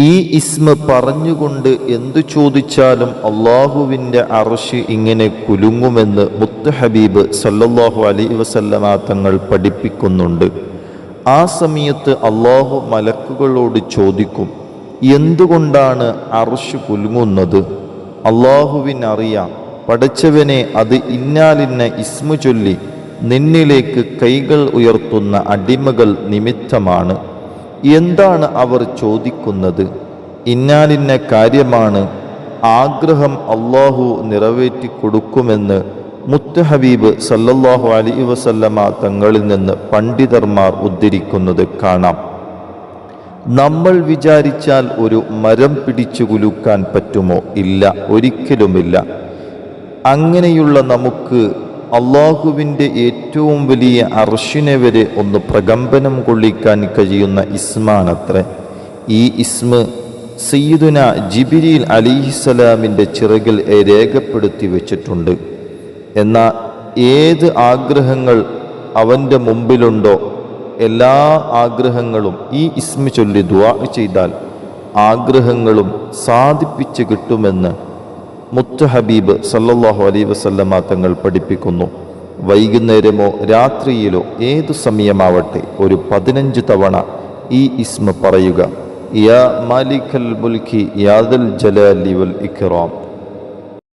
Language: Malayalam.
ഈ ഇസ്മ പറഞ്ഞുകൊണ്ട് എന്തു ചോദിച്ചാലും അള്ളാഹുവിന്റെ അർഷ് ഇങ്ങനെ കുലുങ്ങുമെന്ന് മുത്ത് ഹബീബ് സല്ലല്ലാഹു അലൈ വസല്ലമ തങ്ങൾ പഠിപ്പിക്കുന്നുണ്ട്. ആ സമയത്ത് അള്ളാഹു മലക്കുകളോട് ചോദിക്കും എന്തുകൊണ്ടാണ് അർഷ് കുലുങ്ങുന്നത്? അള്ളാഹുവിനറിയാം. പഠിച്ചവനെ അത് ഇന്നാലിന്ന ഇസ്മു ചൊല്ലി നിന്നിലേക്ക് കൈകൾ ഉയർത്തുന്ന അടിമകൾ നിമിത്തമാണ്. എന്താണ് അവർ ചോദിക്കുന്നത്? ഇന്നാലിന്ന കാര്യമാണ് ആഗ്രഹം അള്ളാഹു നിറവേറ്റി കൊടുക്കുമെന്ന് മുത്തഹബീബ് സല്ലല്ലാഹു അലി വസല്ലമ തങ്ങളിൽ നിന്ന് പണ്ഡിതർമാർ ഉദ്ധരിക്കുന്നത് കാണാം. നമ്മൾ വിചാരിച്ചാൽ ഒരു മരം പിടിച്ചു കുലുക്കാൻ പറ്റുമോ? ഇല്ല ഒരിക്കലുമില്ല. അങ്ങനെയുള്ള നമുക്ക് അള്ളാഹുവിന്റെ ഏറ്റവും വലിയ അർഷിനെ വരെ ഒന്ന് പ്രകമ്പനം കൊള്ളിക്കാൻ കഴിയുന്ന ഇസ്മാണത്ര. ഈ ഇസ്മ സയ്യിദുന ജിബിരിൽ അലിഹിസലാമിന്റെ ചിറകിൽ രേഖപ്പെടുത്തി വെച്ചിട്ടുണ്ട്. എന്നാൽ ഏത് ആഗ്രഹങ്ങൾ അവന്റെ മുമ്പിലുണ്ടോ എല്ലാ ആഗ്രഹങ്ങളും ഈ ഇസ്മ ചൊല്ലി ദുആ ചെയ്താൽ ആഗ്രഹങ്ങളും സാധിപ്പിച്ച് കിട്ടുമെന്ന് മുത്ത് ഹബീബ് സല്ലല്ലാഹു അലൈ വസല്ലമ തങ്ങൾ പഠിപ്പിക്കുന്നു. വൈകുന്നേരമോ രാത്രിയിലോ ഏതു സമയമാവട്ടെ ഒരു പതിനഞ്ച് തവണ ഈ ഇസ്മ പറയുക. യാ മാലിഖൽ മുൽഖി യാദൽ ജലാലി വൽ ഇക്റാം